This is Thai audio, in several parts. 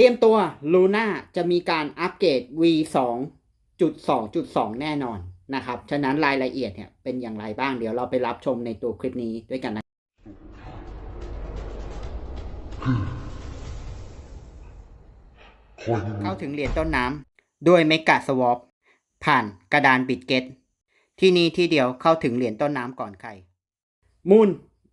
รียมตัว Luna จะมีการอัปเกรด V 2.2.2 แน่นอนนะครับ ฉะนั้นรายละเอียดเนี่ยเป็นอย่างไรบ้างเดี๋ยวเราไปรับชมในตัวคลิปนี้ด้วยกันนะ เข้าถึงเหรียญต้นน้ำด้วยเมกะสวอปผ่านกระดานบิตเกตที่นี่ที่เดียวเข้าถึงเหรียญต้นน้ำก่อนใครมูล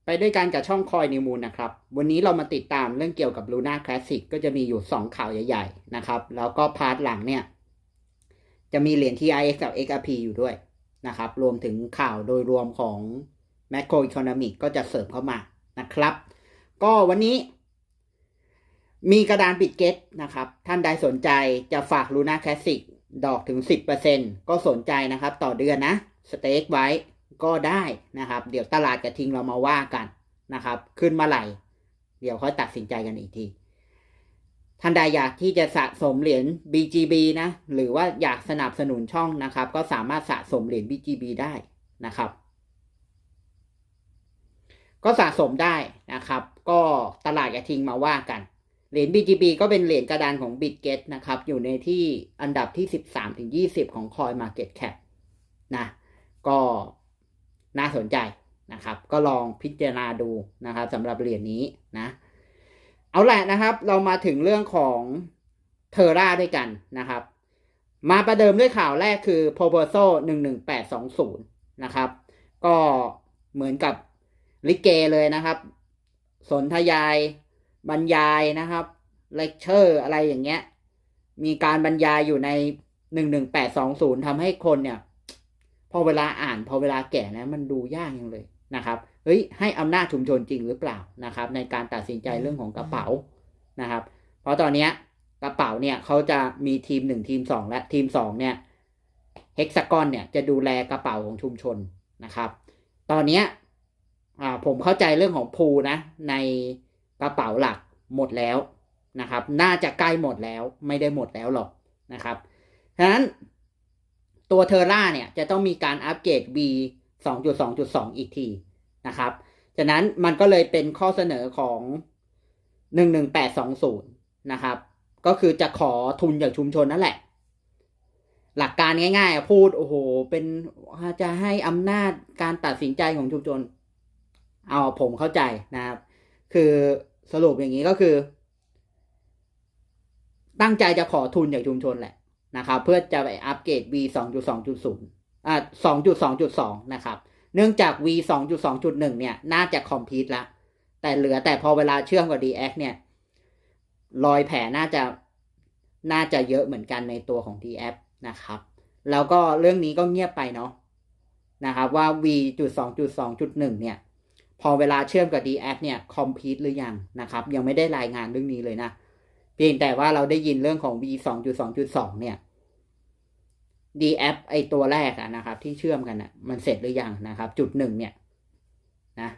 ไปด้วยกันกับช่องคอยนิวมูลนะครับ วันนี้เรามาติดตามเรื่องเกี่ยวกับ Luna Classic ก็จะมีอยู่ 2 ข่าวใหญ่ ๆ นะครับ แล้วก็พาร์ทหลังเนี่ย จะมีเหรียญ TIX กับ XRP อยู่ด้วยนะครับ รวมถึงข่าวโดยรวมของ Macro Economic ก็จะเสริมเข้ามานะครับ ก็วันนี้ มีกระดานปิดเก็ตนะครับ ท่านใดสนใจจะฝาก Luna Classic ดอกถึง 10%ก็สนใจนะครับ ต่อเดือนนะ สเต็กไว้ ก็ได้นะครับ เดี๋ยวตลาดกระทิงเรามาว่ากันนะครับ ขึ้นมาไหร่เดี๋ยวค่อยตัดสินใจกันอีกทีท่านใดอยากที่จะสะสมเหรียญ BGB นะ หรือว่าอยากสนับสนุนช่องนะครับ ก็สามารถสะสมเหรียญ BGB ได้นะครับ ก็สะสมได้นะครับ ก็ตลาดกระทิงมาว่ากัน เหรียญ BGB ก็เป็นเหรียญกระดานของ BitGet นะครับ อยู่ในที่อันดับที่ 13ถึง20 ของ Coin Market Cap นะ ก็ น่าสนใจนะครับ ก็ลองพิจารณาดูนะครับสำหรับเหรียญนี้นะ เอาแหละนะครับ เรามาถึงเรื่องของเทอร่าด้วยกันนะครับ มาประเดิมด้วยข่าวแรกคือ proposal 11820 นะครับ ก็เหมือนกับลิเกเลยนะครับ สนธยายบรรยายนะครับเลคเชอร์อะไรอย่างเงี้ย มีการบรรยายอยู่ใน 11820ทำให้คนเนี่ย พอเวลาอ่านพอเวลาแก่นะมันดูยากยังเลยนะครับเฮ้ยให้อำนาจชุมชนจริงหรือเปล่านะครับในการตัดสินใจเรื่องของกระเป๋านะครับ เพราะตอนเนี้ยกระเป๋าเนี่ยเขาจะมีทีมหนึ่งทีมสองและทีมสองเนี่ยเฮกซากอนเนี่ยจะดูแลกระเป๋าของชุมชนนะครับ ตอนเนี้ยอ่าผมเข้าใจเรื่องของพูนะในกระเป๋าหลักหมดแล้วนะครับ น่าจะใกล้หมดแล้วไม่ได้หมดแล้วหรอกนะครับฉะนั้น ตัวเทอร่าเนี่ยจะต้องมีการอัปเกรด B 2.2.2 อีกทีนะครับจากนั้นมันก็เลยเป็นข้อเสนอของ 11820 นะครับ ก็คือจะขอทุนจากชุมชนนั่นแหละ หลักการง่ายๆ พูดโอ้โห เป็นจะให้อำนาจการตัดสินใจของชุมชน เอาผมเข้าใจนะครับ คือสรุปอย่างนี้ก็คือ ตั้งใจจะขอทุนจากชุมชนแหละ นะครับเพื่อจะไปอัปเกรด V 2.2.0อ่า2.2.2 นะครับเนื่องจาก V 2.2.1 เนี่ย น่าจะคอมพิวต์ละแต่เหลือแต่พอเวลาเชื่อมกับ DX เนี่ย รอยแผลน่าจะน่าจะเยอะเหมือนกันในตัวของ DF นะครับ แล้วก็เรื่องนี้ก็เงียบไปเนาะนะครับว่า V 2.2.1 เนี่ย พอเวลาเชื่อมกับ DF เนี่ยคอมพิวต์หรือยังนะครับ ยังไม่ได้รายงานเรื่องนี้เลยนะ เพียงแต่ว่าเราได้ยินเรื่องของ V 2.2.2 เนี่ย DF ไอตัวแรกอะนะครับ ที่เชื่อมกันอะมันเสร็จหรือยังนะครับ จุดหนึ่งเนี่ยนะ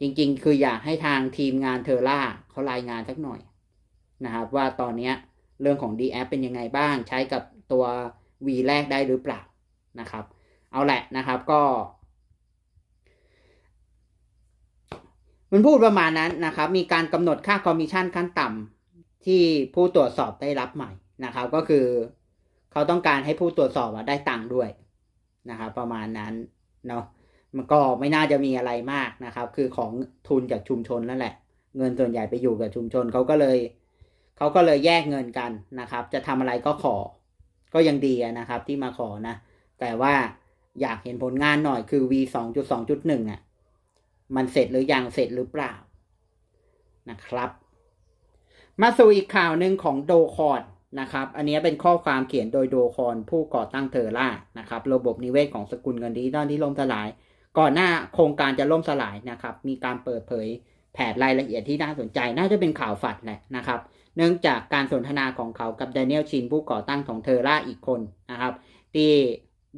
จริงๆ คืออยากให้ทางทีมงานเทอร่าเขารายงานสักหน่อยนะครับ ว่าตอนนี้เรื่องของ DF เป็นยังไงบ้าง ใช้กับตัว V แรกได้หรือเปล่านะครับ เอาแหละนะครับก็มันพูดประมาณนั้นนะครับ มีการกำหนดค่าคอมมิชชั่นขั้นต่ำ ที่ผู้ตรวจสอบได้รับใหม่นะครับ ก็คือเขาต้องการให้ผู้ตรวจสอบได้ตังค์ด้วยนะครับประมาณนั้นเนาะมันก็ไม่น่าจะมีอะไรมากนะครับ คือของทุนจากชุมชนนั่นแหละ เงินส่วนใหญ่ไปอยู่กับชุมชนเขาก็เลยเขาก็เลยแยกเงินกันนะครับ จะทำอะไรก็ขอ ก็ยังดีนะครับที่มาขอนะ แต่ว่าอยากเห็นผลงานหน่อยคือ V 2.2.1อะ มันเสร็จหรือยังเสร็จหรือเปล่านะครับ มาสู่อีกข่าวหนึ่งของโดคอนนะครับ อันนี้เป็นข้อความเขียนโดยโดคอนผู้ก่อตั้งเทอร่านะครับ ระบบนิเวศของสกุลเงินดิจิตอลที่ล่มสลาย ก่อนหน้าโครงการจะล่มสลายนะครับ มีการเปิดเผยแผนรายละเอียดที่น่าสนใจ น่าจะเป็นข่าวฝัดแหละนะครับ เนื่องจากการสนทนาของเขากับ d ดเนียลชินผู้ก่อตั้งของเทอร่าอีกคนนะครับ ที่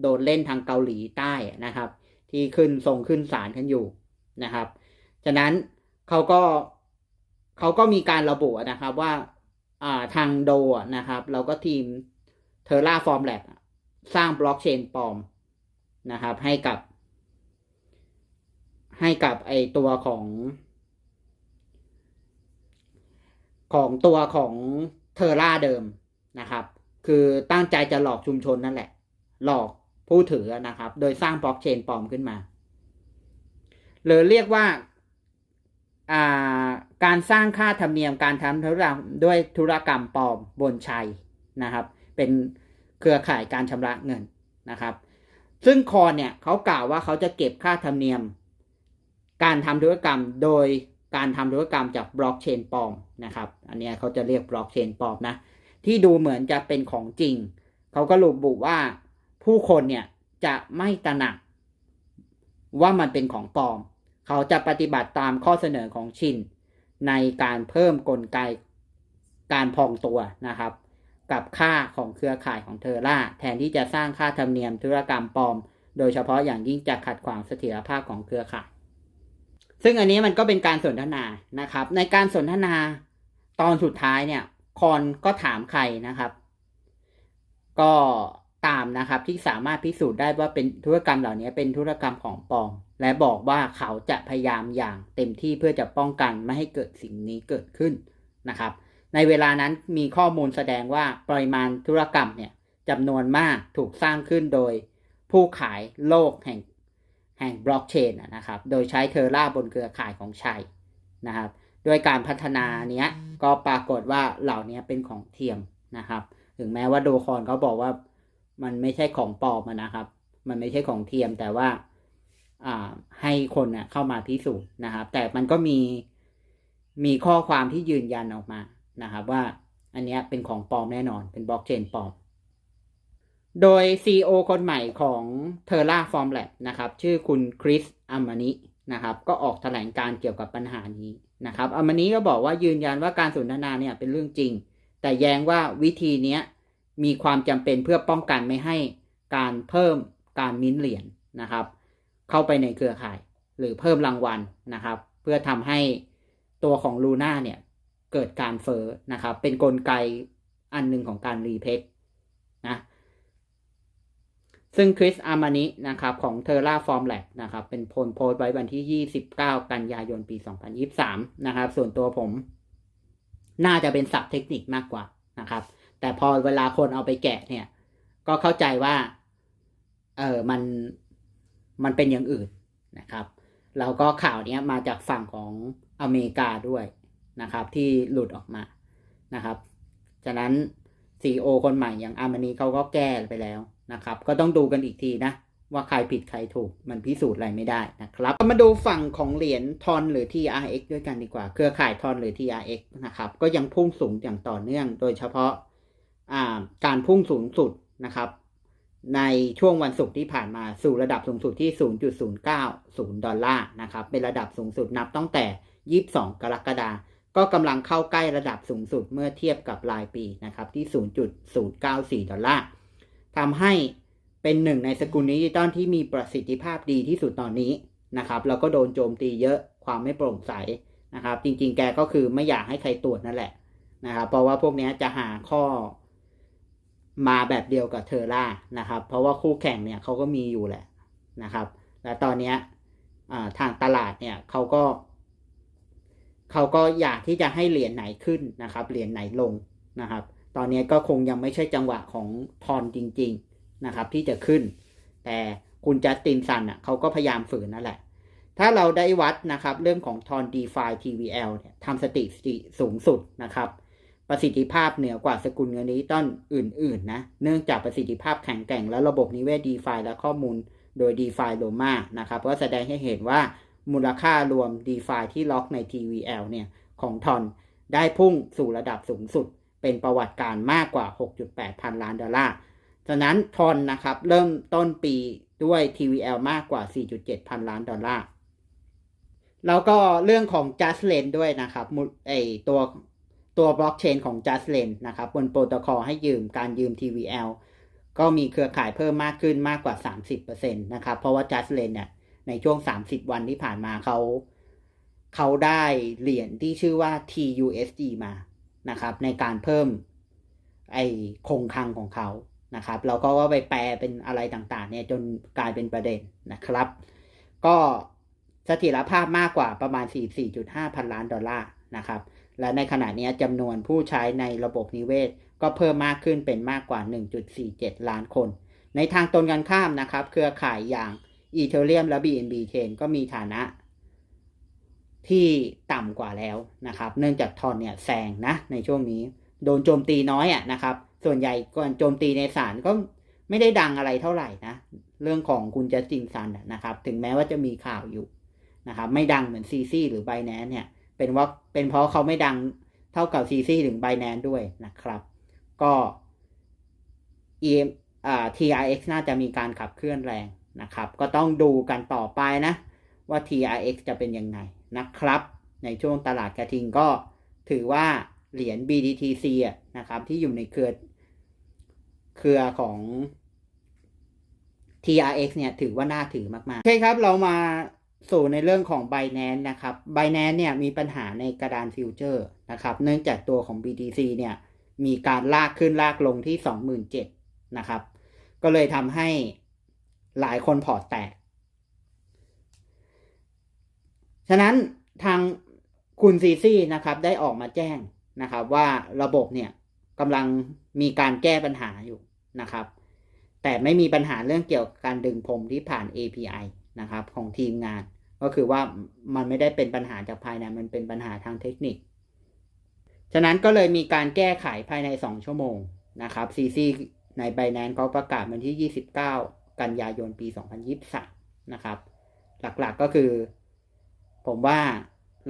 โดนเล่นทางเกาหลีใต้นะครับ ที่ขึ้นทรงขึ้นศาลกันอยู่นะครับ ฉะนั้นเขาก็ เขาก็มีการระบุนะครับว่าอ่าทางโดนะครับแล้วก็ทีมเทอร่าฟอร์มแลบสร้างบล็อกเชนปลอมนะครับ ให้กับ ให้กับไอตัวของ ของตัวของเทอร่าเดิมนะครับ คือตั้งใจจะหลอกชุมชนนั่นแหละ หลอกผู้ถือนะครับ โดยสร้างบล็อกเชนปลอมขึ้นมา หรือเรียกว่า การสร้างค่าธรรมเนียมการทำธุรกรรมด้วยธุรกรรมปลอมบนชัยนะครับ เป็นเครือข่ายการชำระเงินนะครับ ซึ่งคอนเนี่ยเขากล่าวว่าเขาจะเก็บค่าธรรมเนียม การทำธุรกรรมโดยการทำธุรกรรมจากบล็อกเชนปลอมนะครับ อันนี้เขาจะเรียกบล็อกเชนปลอมนะ ที่ดูเหมือนจะเป็นของจริง เขาก็ระบุว่าผู้คนเนี่ยจะไม่ตระหนักว่ามันเป็นของปลอม เขาจะปฏิบัติตามข้อเสนอของชินในการเพิ่มกลไกการพองตัวนะครับ กับค่าของเครือข่ายของเทอร่า แทนที่จะสร้างค่าธรรมเนียมธุรกรรมปลอม โดยเฉพาะอย่างยิ่งจะขัดขวางเสถียรภาพของเครือข่าย ซึ่งอันนี้มันก็เป็นการสนทนานะครับ ในการสนทนาตอนสุดท้ายเนี่ยคอนก็ถามใครนะครับ ก็ตามนะครับที่สามารถพิสูจน์ได้ว่าเป็นธุรกรรมเหล่านี้เป็นธุรกรรมของปลอม และบอกว่าเขาจะพยายามอย่างเต็มที่เพื่อจะป้องกันไม่ให้เกิดสิ่งนี้เกิดขึ้นนะครับ ในเวลานั้นมีข้อมูลแสดงว่าปริมาณธุรกรรมเนี่ยจำนวนมากถูกสร้างขึ้นโดยผู้ขายโลกแห่งแห่งบล็อกเชนนะครับ โดยใช้เทอร่าบนเครือข่ายของชัยนะครับด้วยการพัฒนาเนี้ยก็ปรากฏว่าเหล่านี้เป็นของเทียมนะครับ ถึงแม้ว่าโดคอนเขาบอกว่ามันไม่ใช่ของปลอมนะครับ มันไม่ใช่ของเทียมแต่ว่า ให้คนเน่ยเข้ามาพิสูจน์นะครับ แต่มันก็มีมีข้อความที่ยืนยันออกมานะครับ ว่าอันนี้เป็นของปลอมแน่นอนเป็นบล็อกเชนปลอม โดย CEO คนใหม่ของ Terraform Lab นะครับ ชื่อคุณคริสอามานินะครับ ก็ออกแถลงการเกี่ยวกับปัญหานี้นะครับอามานิก็บอกว่ายืนยันว่าการสนทนาเนี่ยเป็นเรื่องจริง แต่แย้งว่าวิธีนี้มีความจำเป็นเพื่อป้องกันไม่ให้การเพิ่มการมิ้นเหรียญนะครับ เข้าไปในเครือข่าย หรือเพิ่มรางวัลนะครับ เพื่อทำให้ตัวของลูน่าเนี่ยเกิดการเฟอ้อนะครับ เป็นนกลไกอันหนึ่งของการรีเพคนะซึ่งคริสอามานินะครับของ Terra Form Lab นะครับ เป็นโพลโพสไว้วันที่ 29 กันยายนปี 2023 นะครับ ส่วนตัวผม น่าจะเป็นศัพท์เทคนิคมากกว่านะครับ แต่พอเวลาคนเอาไปแกะเนี่ย ก็เข้าใจว่า เออมัน มันเป็นอย่างอื่นนะครับ แล้วก็ข่าวนี้มาจากฝั่งของอเมริกาด้วยนะครับ ที่หลุดออกมานะครับ ฉะนั้นซีโอคนใหม่อย่างอามานีเขาก็แก้ไปแล้วนะครับ ก็ต้องดูกันอีกทีนะ ว่าใครผิดใครถูกมันพิสูจน์อะไรไม่ได้นะครับ มาดูฝั่งของเหรียญทอนหรือ TRX ด้วยกันดีกว่า เครือข่ายทอนหรือ TRX นะครับ ก็ยังพุ่งสูงอย่างต่อเนื่อง โดยเฉพาะการพุ่งสูงสุดนะครับ ในช่วงวันศุกร์ที่ผ่านมาสู่ระดับสูงสุดที่ 0.090 ดอลลาร์นะครับ เป็นระดับสูงสุดนับตั้งแต่ 22 กรกฎาคม ก็กำลังเข้าใกล้ระดับสูงสุดเมื่อเทียบกับรายปีนะครับที่ 0.094 ดอลลาร์ทำให้เป็นหนึ่งในสกุลดิจิตอลที่มีประสิทธิภาพดีที่สุดตอนนี้นะครับแล้วก็โดนโจมตีเยอะความไม่โปร่งใสนะครับ จริงๆ แกก็คือไม่อยากให้ใครตรวจนั่นแหละนะครับเพราะว่าพวกนี้จะหาข้อ มาแบบเดียวกับเทอร่านะครับ เพราะว่าคู่แข่งเนี่ยเขาก็มีอยู่แหละนะครับ และตอนนี้ทางตลาดเนี่ยเขาก็เขาก็อยากที่จะให้เหรียญไหนขึ้นนะครับ เหรียญไหนลงนะครับ ตอนนี้ก็คงยังไม่ใช่จังหวะของทอนจริง ๆนะครับ ที่จะขึ้น แต่คุณจัสตินซันอะเขาก็พยายามฝืนนั่นแหละ ถ้าเราได้วัดนะครับ เรื่องของทอน DeFi TVL เนี่ยทำสติสูงสุดนะครับ ประสิทธิภาพเหนือกว่าสกุลเงินดิจิตอลอื่น ๆ นะ เนื่องจากประสิทธิภาพแข็งแกร่งและระบบนิเวศ DeFi และข้อมูลโดย DeFi Loma นะครับก็แสดงให้เห็นว่ามูลค่ารวม DeFi ที่ล็อกใน TVL เนี่ยของทอนได้พุ่งสู่ระดับสูงสุด เป็นประวัติการมากกว่า 6.8 พันล้านดอลลาร์ฉะนั้นทอนนะครับเริ่มต้นปีด้วย TVL มากกว่า 4.7 พันล้านดอลลาร์แล้วก็เรื่องของ Just Lane ด้วยนะครับไอตัว ตัวบล็อกเชนของ Just l a n นะครับบนโปรโตคอลให้ยืมการยืม TVL ก็มีเครือข่ายเพิ่มมากขึ้นมากกว่า 30%นะครับ เพราะว่า Just l a n เนี่ยในช่วง 30 วันที่ผ่านมาเขาเขาได้เหรียญที่ชื่อว่า TUSD มานะครับ ในการเพิ่มไอ้คงคังของเขานะครับแล้วก็ไปแปลเป็นอะไรต่างๆเนี่ยจนกลายเป็นประเด็นนะครับ ก็เสถียรภาพมากกว่าประมาณ 44.5 พันล้านดอลลาร์นะครับ และในขณะนี้จำนวนผู้ใช้ในระบบนิเวศ ก็เพิ่มมากขึ้นเป็นมากกว่า 1.47 ล้านคน ในทางตรงกันข้ามนะครับ เครือข่ายอย่างอีเทเรียมและ BNB Chain ก็มีฐานะที่ต่ำกว่าแล้วนะครับ เนื่องจากทอนเนี่ยแซงนะในช่วงนี้โดนโจมตีน้อยอะนะครับ ส่วนใหญ่ก่อนโจมตีในศาลก็ไม่ได้ดังอะไรเท่าไหร่นะ เรื่องของคุณจัสตินซันนะนะครับ ถึงแม้ว่าจะมีข่าวอยู่นะครับ ไม่ดังเหมือนซีซีหรือไบแนนเนี่ย เป็นว่าเป็นเพราะเขาไม่ดังเท่ากับซีซีถึงไบแนนด้วยนะครับ ก็ EM อ่า TRX น่าจะมีการขับเคลื่อนแรงนะครับ ก็ต้องดูกันต่อไปนะ ว่า TRX จะเป็นยังไงนะครับ ในช่วงตลาดกระทิงก็ถือว่าเหรียญ BDTC อะนะครับ ที่อยู่ในเครือเครือของ TRX เนี่ยถือว่าน่าถือมากๆโอเคครับเรามา สู่ในเรื่องของ Binance นะครับ Binance เนี่ยมีปัญหาในกระดานฟิวเจอร์นะครับ เนื่องจากตัวของ BTC เนี่ยมีการลากขึ้นลากลงที่ 27,000นะครับ ก็เลยทำให้หลายคนพอร์ตแตก ฉะนั้นทางคุณซีซี่นะครับได้ออกมาแจ้งนะครับว่าระบบเนี่ยกำลังมีการแก้ปัญหาอยู่นะครับ แต่ไม่มีปัญหาเรื่องเกี่ยวกับการดึงพรมที่ผ่าน API นะครับของทีมงาน ก็คือว่ามันไม่ได้เป็นปัญหาจากภายในมันเป็นปัญหาทางเทคนิค ฉะนั้นก็เลยมีการแก้ไขภายใน 2 ชั่วโมงนะครับ CC ใน Binance เขาประกาศวันที่ 29 กันยายนปี 2023 นะครับ หลักๆก็คือ ผมว่า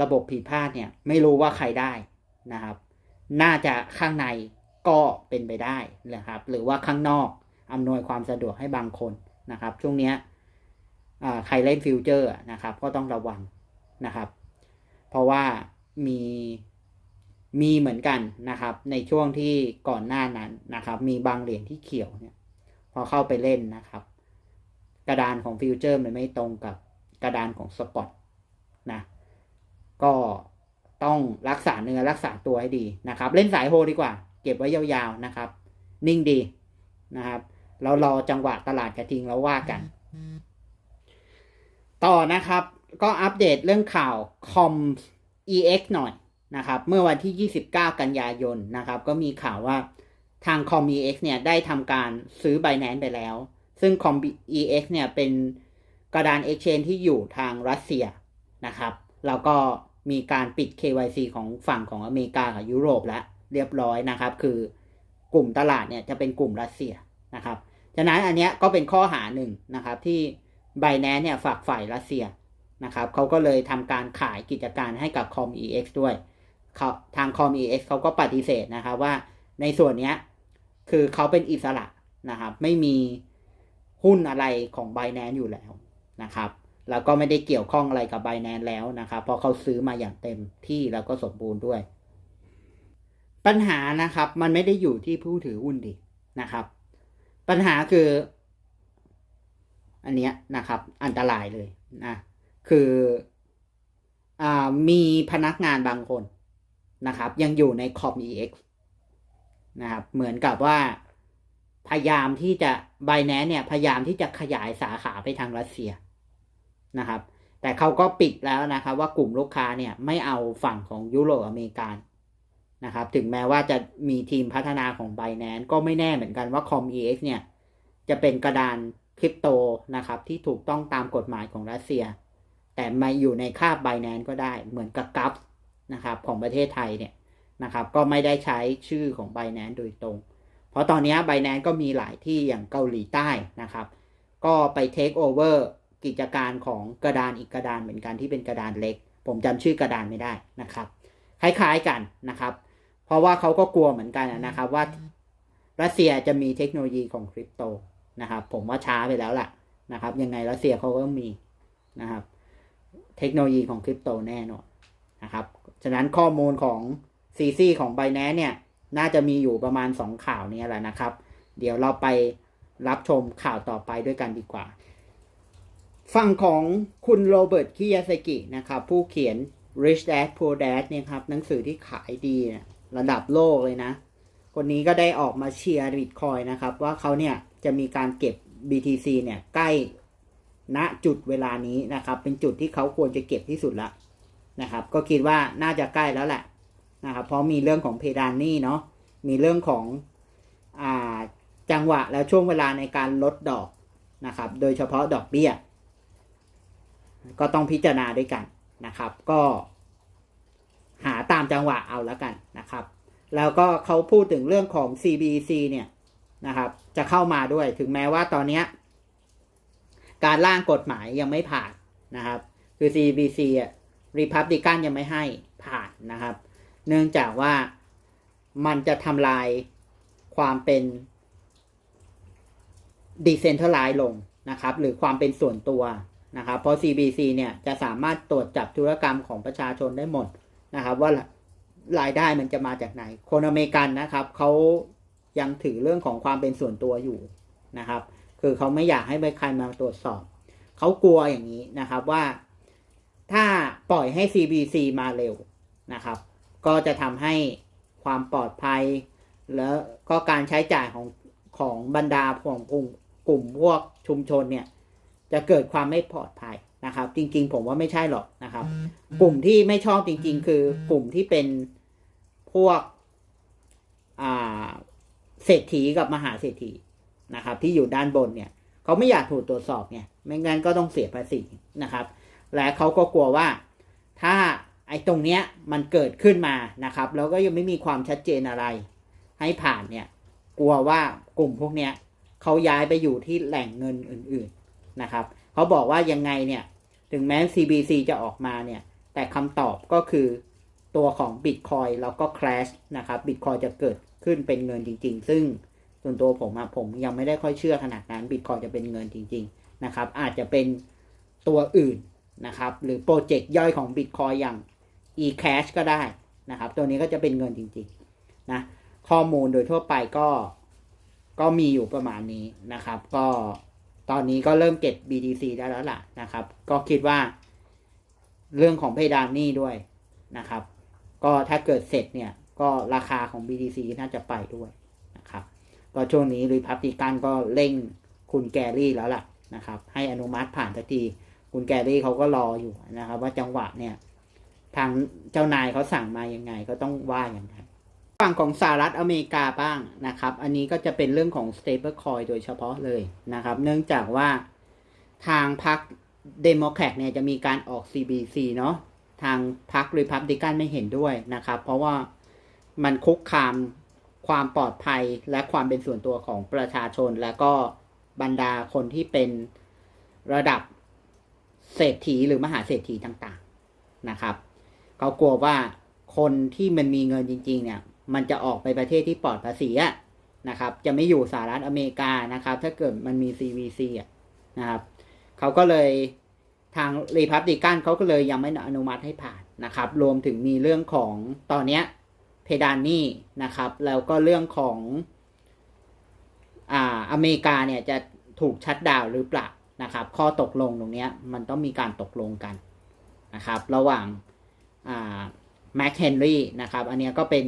ระบบผิดพลาดเนี่ยไม่รู้ว่าใครได้นะครับ น่าจะข้างในก็เป็นไปได้นะครับ หรือว่าข้างนอกอำนวยความสะดวกให้บางคนนะครับ ช่วงเนี้ย ใครเล่นฟิวเจอร์นะครับ ก็ต้องระวังนะครับ เพราะว่ามีมีเหมือนกันนะครับ ในช่วงที่ก่อนหน้านั้นนะครับ มีบางเหรียญที่เขียวเนี่ย พอเข้าไปเล่นนะครับ กระดานของฟิวเจอร์มันไม่ตรงกับกระดานของสปอตนะก็ต้องรักษาเนื้อรักษาตัวให้ดีนะครับ เล่นสายโฮดีกว่า เก็บไว้ยาวๆนะครับ นิ่งดีนะครับเรารอจังหวะตลาดกระทิงแล้วว่ากัน ต่อนะครับก็อัปเดตเรื่องข่าวคอม EX หน่อยนะครับเมื่อวันที่ 29 กันยายนนะครับก็มีข่าวว่าทางคอม EX เนี่ยได้ทำการซื้อ Binance ไปแล้ว ซึ่งคอม EX เนี่ยเป็นกระดาน Exchange ที่อยู่ทางรัสเซียนะครับแล้วก็มีการปิด KYC ของฝั่งของอเมริกากับยุโรปแล้วเรียบร้อยนะครับ คือกลุ่มตลาดเนี่ยจะเป็นกลุ่มรัสเซียนะครับฉะนั้นอันเนี้ยก็เป็นข้อหาหนึ่งนะครับที่ b i n a n c e เนี่ยฝากฝ่ายรัสเซียนะครับเขาก็เลยทำการขายกิจการให้กับ ComEX ด้วยเขาทาง ComEX เขาก็ปฏิเสธนะครับว่าในส่วนนี้คือเขาเป็นอิสระนะครับไม่มีหุ้นอะไรของ b i n a n c e อยู่แล้วนะครับแล้วก็ไม่ได้เกี่ยวข้องอะไรกับ b i n a n c e แล้วนะครับเพราะเขาซื้อมาอย่างเต็มที่แล้วก็สมบูรณ์ด้วย ปัญหานะครับมันไม่ได้อยู่ที่ผู้ถือหุ้นดินะครับ ปัญหาคือ อันเนี้ยนะครับ อันตรายเลยนะคืออมีพนักงานบางคนนะครับ ยังอยู่ในคอม EX นะครับ เหมือนกับว่าพยายามที่จะ b i n a n c e เนี่ย พยายามที่จะขยายสาขาไปทางรัสเซียนะครับ แต่เขาก็ปิดแล้วนะครับ ว่ากลุ่มลูกค้าเนี่ยไม่เอาฝั่งของยุโรปอเมริกันนะครับ ถึงแม้ว่าจะมีทีมพัฒนาของ b i n a n c e ก็ไม่แน่เหมือนกันว่า ComEX เนี่ย จะเป็นกระดานคริปโตนะครับที่ถูกต้องตามกฎหมายของรัสเซีย แต่มาอยู่ในคาบ b i n a n c e ก็ได้เหมือนกับกัฟนะครับของประเทศไทยเนี่ยนะครับก็ไม่ได้ใช้ชื่อของ b i n a n c e โดยตรง เพราะตอนนี้ b i n a n c e ก็มีหลายที่อย่างเกาหลีใต้นะครับ ก็ไปเทคโอเวอร์กิจการของกระดานอีกกระดานเหมือนกันที่เป็นกระดานเล็ก ผมจำชื่อกระดานไม่ได้นะครับ คล้ายๆกันนะครับ เพราะว่าเขาก็กลัวเหมือนกันนะครับว่ารัสเซียจะมีเทคโนโลยีของคริปโต นะครับผมว่าช้าไปแล้วล่ะนะครับยังไงรัสเซียเขาก็มีนะครับเทคโนโลยีของคริปโตแน่นอนนะครับฉะนั้นข้อมูลของซีซีของ b บ n a n c e เนี่ยน่าจะมีอยู่ประมาณ 2 ข่าวนี้แหละนะครับ เดี๋ยวเราไปรับชมข่าวต่อไปด้วยกันดีกว่า ฝั่งของคุณโรเบิร์ตคิยาสกินะครับผู้เขียน Rich Dad Poor Dad เนี่ยครับหนังสือที่ขายดีระดับโลกเลยนะ คนนี้ก็ได้ออกมาเชียร์บิตคอยนะครับ ว่าเขาเนี่ย จะมีการเก็บ BTC เนี่ยใกล้ณจุดเวลานี้นะครับ เป็นจุดที่เขาควรจะเก็บที่สุดละนะครับ ก็คิดว่าน่าจะใกล้แล้วแหละนะครับ เพราะมีเรื่องของเพดานนี้เนาะมีเรื่องของอ่าจังหวะและช่วงเวลาในการลดดอกนะครับ โดยเฉพาะดอกเบี้ย ก็ต้องพิจารณาด้วยกันนะครับ ก็หาตามจังหวะเอาแล้วกันนะครับ แล้วก็เขาพูดถึงเรื่องของ CBC เนี่ย นะครับ จะเข้ามาด้วยถึงแม้ว่าตอนนี้การร่างกฎหมายยังไม่ผ่านนะครับ คือ CBC อะรีพับลิกันยังไม่ให้ผ่านนะครับ เนื่องจากว่ามันจะทำลายความเป็นดิเซนเทอร์ไลน์ลงนะครับ หรือความเป็นส่วนตัวนะครับ เพราะ CBC เนี่ยจะสามารถตรวจจับธุรกรรมของประชาชนได้หมดนะครับ ว่ารายได้มันจะมาจากไหน คนอเมริกันนะครับเขา ยังถือเรื่องของความเป็นส่วนตัวอยู่นะครับ คือเขาไม่อยากให้ใครมาตรวจสอบ เขากลัวอย่างนี้นะครับว่าถ้าปล่อยให้ CBC มาเร็วนะครับ ก็จะทำให้ความปลอดภัย แล้วก็การใช้จ่ายของของบรรดาของกลุ่มกลุ่มพวกชุมชนเนี่ย จะเกิดความไม่ปลอดภัยนะครับ จริง ๆ ผมว่าไม่ใช่หรอกนะครับ กลุ่มที่ไม่ชอบจริง ๆ คือกลุ่มที่เป็นพวกอ่า เศรษฐีกับมหาเศรษฐีนะครับ ที่อยู่ด้านบนเนี่ยเขาไม่อยากถูกตรวจสอบเนี่ยไม่งั้นก็ต้องเสียภาษีนะครับ และเขาก็กลัวว่าถ้าไอ้ตรงเนี้ยมันเกิดขึ้นมานะครับ แล้วก็ยังไม่มีความชัดเจนอะไร ให้ผ่านเนี่ยกลัวว่ากลุ่มพวกเนี้ยเขาย้ายไปอยู่ที่แหล่งเงินอื่นๆนะครับเขาบอกว่ายังไงเนี่ยถึงแม้ CBC จะออกมาเนี่ยแต่คำตอบก็คือตัวของ Bitcoin แล้วก็ Crash นะครับ Bitcoin จะเกิด ขึ้นเป็นเงินจริง ๆ ซึ่งส่วนตัวผมอะผมยังไม่ได้ค่อยเชื่อขนาดนั้น Bitcoin จะเป็นเงินจริง ๆ นะครับ อาจจะเป็นตัวอื่นนะครับ หรือโปรเจกต์ย่อยของ Bitcoin อย่าง eCash ก็ได้นะครับ ตัวนี้ก็จะเป็นเงินจริง ๆ นะ ข้อมูลโดยทั่วไปก็ก็มีอยู่ประมาณนี้นะครับ ก็ตอนนี้ก็เริ่มเก็บ BTC ได้แล้วล่ะนะครับ ก็คิดว่า เรื่องของเพดานหนี้ด้วยนะครับ ก็ถ้าเกิดเสร็จเนี่ย ก็ราคาของ BTC น่าจะไปด้วยนะครับ ก็ช่วงนี้รีพับติกันก็เร่งคุณแกรี่แล้วล่ะนะครับ ให้อนุมัติผ่านสักที คุณแกรี่เขาก็รออยู่นะครับ ว่าจังหวะเนี่ย ทางเจ้านายเขาสั่งมายังไงก็ต้องว่าอย่างนั้นฝั่งของสหรัฐอเมริกาบ้างนะครับ อันนี้ก็จะเป็นเรื่องของ stable coin โดยเฉพาะเลยนะครับ เนื่องจากว่าทางพรรคเดโมแครตเนี่ยจะมีการออก CBC เนาะทางพรรครีพับลิกันไม่เห็นด้วยนะครับ เพราะว่า มันคุกคามความปลอดภัยและความเป็นส่วนตัวของประชาชน และก็บรรดาคนที่เป็นระดับเศรษฐีหรือมหาเศรษฐีต่างๆนะครับ เขากลัวว่าคนที่มันมีเงินจริง ๆ เนี่ย มันจะออกไปประเทศที่ปลอดภาษีนะครับ จะไม่อยู่สหรัฐอเมริกานะครับ ถ้าเกิดมันมี CVC อะนะครับเขาก็เลยทางรีพับลิกันเขาก็เลยยังไม่อนุมัติให้ผ่านนะครับ รวมถึงมีเรื่องของตอนเนี้ย ดานหนี้นะครับ แล้วก็เรื่องของอ่าอเมริกาเนี่ยจะถูกชัดดาวหรือเปล่านะครับ ข้อตกลงตรงนี้มันต้องมีการตกลงกันนะครับ ระหว่างอ่าแม็กเฮนรี่นะครับ อันนี้ก็เป็น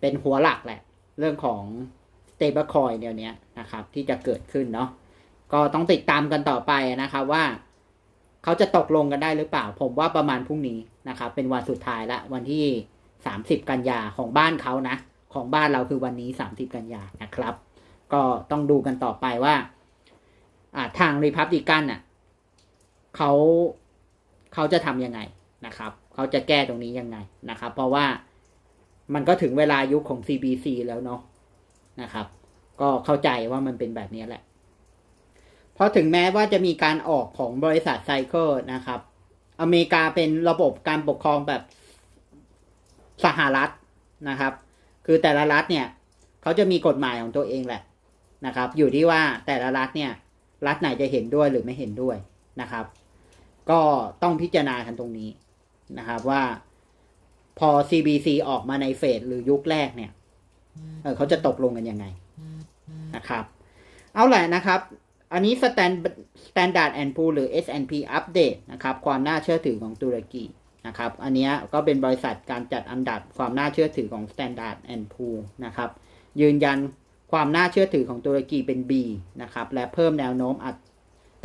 เป็นหัวหลักแหละ เรื่องของ stable coin เดี๋ยวนี้นะครับ ที่จะเกิดขึ้นเนาะก็ต้องติดตามกันต่อไปนะครับว่าเขาจะตกลงกันได้หรือเปล่า ผมว่าประมาณพรุ่งนี้นะครับ เป็นวันสุดท้ายละวันที่ สามสิบกันยาของบ้านเขานะ ของบ้านเราคือวันนี้สามสิบกันยานะครับ ก็ต้องดูกันต่อไปว่าอาทางรีพับลิกันอะเขาเขาจะทำยังไงนะครับ เขาจะแก้ตรงนี้ยังไงนะครับ เพราะว่ามันก็ถึงเวลายุคของ CBC แล้วเนาะนะครับ ก็เข้าใจว่ามันเป็นแบบนี้แหละ เพราะถึงแม้ว่าจะมีการออกของบริษัทไซเคิลนะครับ อเมริกาเป็นระบบการปกครองแบบ สหรัฐนะครับ คือแต่ละรัฐเนี่ยเขาจะมีกฎหมายของตัวเองแหละนะครับ อยู่ที่ว่าแต่ละรัฐเนี่ยรัฐไหนจะเห็นด้วยหรือไม่เห็นด้วยนะครับ ก็ต้องพิจารณากันตรงนี้นะครับว่าพอ CBC ออกมาในเฟสหรือยุคแรกเนี่ยเออเขาจะตกลงกันยังไงนะครับ เอาแหละนะครับ อันนี้ Stand Standard and Poor หรือ S&P Update นะครับ ความน่าเชื่อถือของตุรกี นะครับ อันนี้ก็เป็นบริษัทการจัดอันดับความน่าเชื่อถือของ Standard and Poor นะครับ ยืนยันความน่าเชื่อถือของตุรกีเป็น B นะครับ และเพิ่มแนวโน้มอั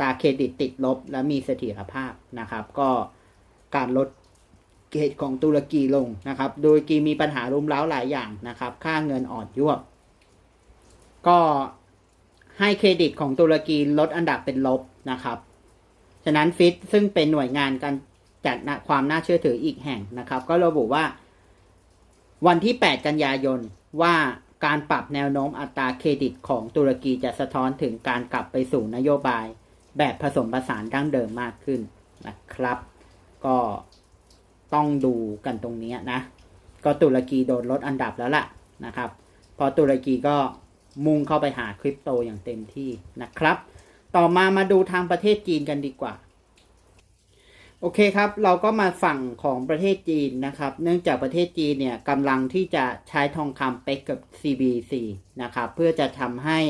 ตราเครดิตติดลบ และมีเสถียรภาพนะครับ ก็การลดเกตของตุรกีลงนะครับโดยกีมีปัญหารุมเร้าหลายอย่างนะครับ ค่าเงินอ่อนยวบ ก็ให้เครดิตของตุรกีลดอันดับเป็นลบนะครับ ฉะนั้นฟิตซึ่งเป็นหน่วยงานการ จัดความน่าเชื่อถืออีกแห่งนะครับ ก็ระบุว่า วันที่ 8 กันยายนว่าการปรับแนวโน้มอัตราเครดิตของตุรกีจะสะท้อนถึงการกลับไปสู่นโยบาย แบบผสมผสานดั้งเดิมมากขึ้นนะครับ ก็ต้องดูกันตรงนี้นะ ก็ตุรกีโดนลดอันดับแล้วล่ะนะครับ พอตุรกีก็มุ่งเข้าไปหาคริปโตอย่างเต็มที่นะครับ ต่อมามาดูทางประเทศจีนกันดีกว่า โอเคครับ เราก็มาฝั่งของประเทศจีนนะครับ เนื่องจากประเทศจีนเนี่ยกำลังที่จะใช้ทองคำเป๊กกับ CBC นะครับ เพื่อจะทำให้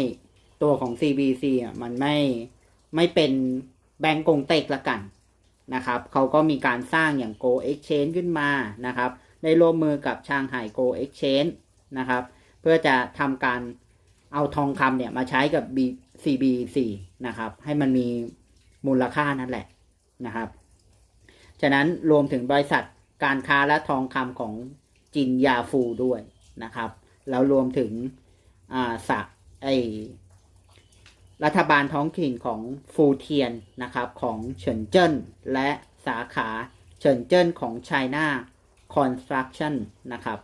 ตัวของ CBC อะมันไม่ไม่เป็นแบงก์กงเต็กละกันนะครับ เขาก็มีการสร้างอย่าง Go Exchange ขึ้นมานะครับ ได้ร่วมมือกับชางไห่ Go Exchange นะครับ เพื่อจะทำการเอาทองคำเนี่ยมาใช้กับ CBC นะครับ ให้มันมีมูลค่านั่นแหละนะครับ ฉะนั้นรวมถึงบริษัทการค้าและทองคำของจินยาฟูด้วยนะครับ แล้วรวมถึงอ่าสะไอรัฐบาลท้องถิ่นของฟูเทียนนะครับของเฉินเจิ้นและสาขาเฉินเจิ้นของ China Construction นะครับ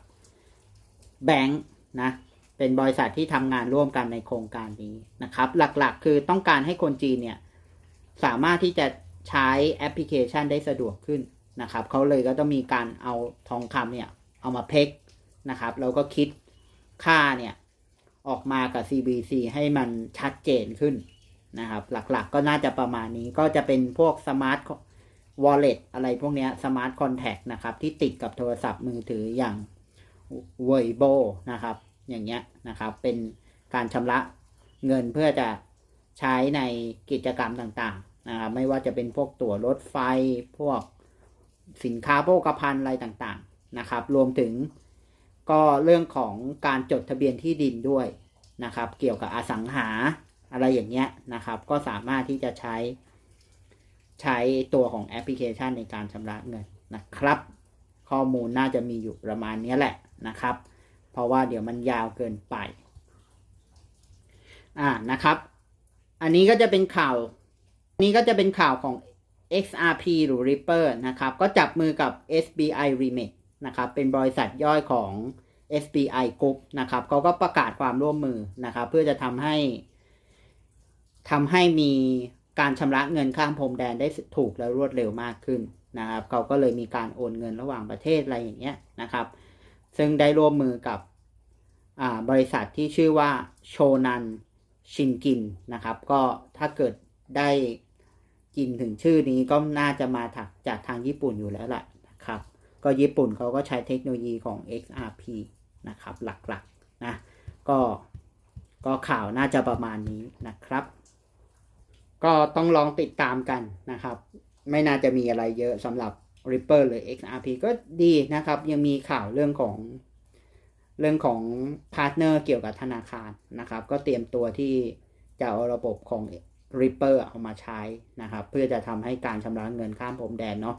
แบงค์นะเป็นบริษัทที่ทำงานร่วมกันในโครงการนี้นะครับ หลักๆ คือต้องการให้คนจีนเนี่ยสามารถที่จะ ใช้แอปพลิเคชันได้สะดวกขึ้นนะครับเขาเลยก็ต้องมีการเอาทองคำเนี่ย เอามาเพกนะครับแล้วก็คิดค่าเนี่ยออกมากับ CBC ให้มันชัดเจนขึ้นนะครับ หลักๆก็น่าจะประมาณนี้ก็จะเป็นพวกสมาร์ท wallet อะไรพวกเนี้ยสมาร์ทคอนแทคนะครับ ที่ติดกับโทรศัพท์มือถืออย่าง w e i b o นะครับ อย่างเงี้ยนะครับ เป็นการชำระเงินเพื่อจะใช้ในกิจกรรมต่างๆ นะครับไม่ว่าจะเป็นพวกตั๋วรถไฟ พวกสินค้าโภคภัณฑ์อะไรต่างๆนะครับ รวมถึงก็เรื่องของการจดทะเบียนที่ดินด้วยนะครับ เกี่ยวกับอสังหาอะไรอย่างเงี้ยนะครับ ก็สามารถที่จะใช้ใช้ตัวของแอปพลิเคชันในการชำระเงินนะครับ ข้อมูลน่าจะมีอยู่ประมาณนี้แหละนะครับ เพราะว่าเดี๋ยวมันยาวเกินไปอ่านะครับ อันนี้ก็จะเป็นข่าว นี้ก็จะเป็นข่าวของ XRP หรือ Ripper นะครับ ก็จับมือกับ SBI Remit นะครับ เป็นบริษัทย่อยของ SBI Group นะครับเขาก็ประกาศความร่วมมือนะครับ เพื่อจะทำให้ทำให้มีการชำระเงินข้ามพรมแดนได้ถูกและรวดเร็วมากขึ้นนะครับเขาก็เลยมีการโอนเงินระหว่างประเทศอะไรอย่างเงี้ยนะครับ ซึ่งได้ร่วมมือกับบริษัทที่ชื่อว่าโชนันชินกินนะครับ ก็ถ้าเกิดได้ กินถึงชื่อนี้ก็น่าจะมาจากจากทางญี่ปุ่นอยู่แล้วแหละนะครับ ก็ญี่ปุ่นเขาก็ใช้เทคโนโลยีของ XRP นะครับหลักๆนะก็ก็ข่าวน่าจะประมาณนี้นะครับ ก็ต้องลองติดตามกันนะครับ ไม่น่าจะมีอะไรเยอะสำหรับ Ripper หรือ XRP ก็ดีนะครับ ยังมีข่าวเรื่องของเรื่องของพาร์ทเนอร์เกี่ยวกับธนาคารนะครับ ก็เตรียมตัวที่จะเอาระบบของ Ripper เอามาใช้นะครับ เพื่อจะทำให้การชำระเงินข้ามพรมแดนเนาะ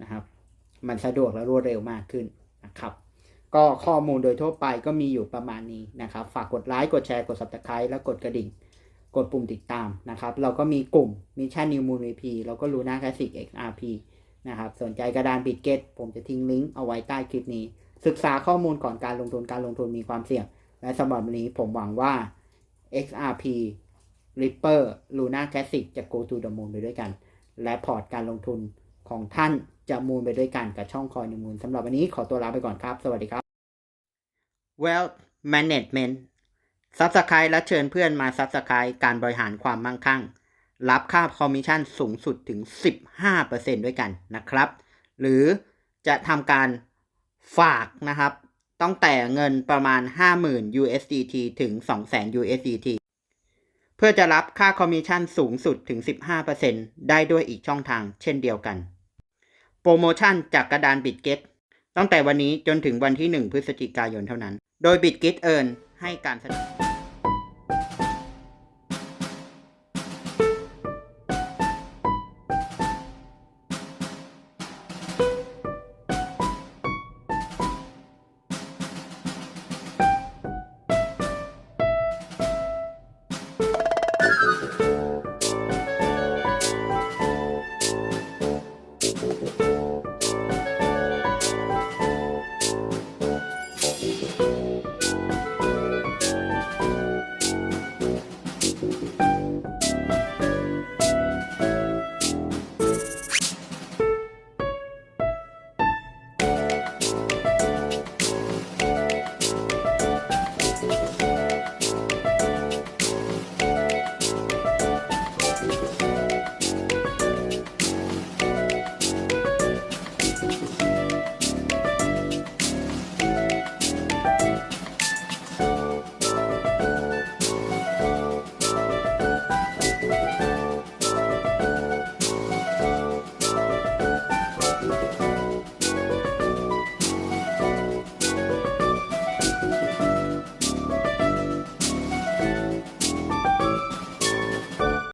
นะครับ มันสะดวกและรวดเร็วมากขึ้นนะครับ ก็ข้อมูลโดยทั่วไปก็มีอยู่ประมาณนี้นะครับ ฝากกดไลค์กดแชร์กด subscribe แล้วกดกระดิ่ง กดปุ่มติดตามนะครับ เราก็มีกลุ่มมิชชั่นนิวมูล VP แล้วก็ลูน่าคลาสสิก XRP นะครับ สนใจกระดานบิตเกตผมจะทิ้งลิงก์เอาไว้ใต้คลิปนี้ ศึกษาข้อมูลก่อนการลงทุนการลงทุนมีความเสี่ยง และสำหรับวันนี้ผมหวังว่า XRP Ripper Luna Classic จะ go to the moon ไปด้วยกัน และพอร์ตการลงทุนของท่านจะมูลไปด้วยกันกับช่องคอยนิมูลสำหรับวันนี้ขอตัวลาไปก่อนครับ สวัสดีครับ Wealth Management ซับสไครต์และเชิญเพื่อนมาซับสไครต์การบริหารความมั่งคั่ง รับค่าคอมมิชชั่นสูงสุดถึง 15%ด้วยกันนะครับ หรือจะทำการฝากนะครับตั้งแต่เงินประมาณ 50,000 USDT ถึง 200,000 USDT เพื่อจะรับค่าคอมมิชชั่นสูงสุดถึง 15%ได้ด้วยอีกช่องทางเช่นเดียวกัน โปรโมชั่นจากกระดานบิตเกตตั้งแต่วันนี้จนถึงวันที่ 1 พฤศจิกายนเท่านั้น โดยบิตเกตเอิร์นให้การสนับสนุน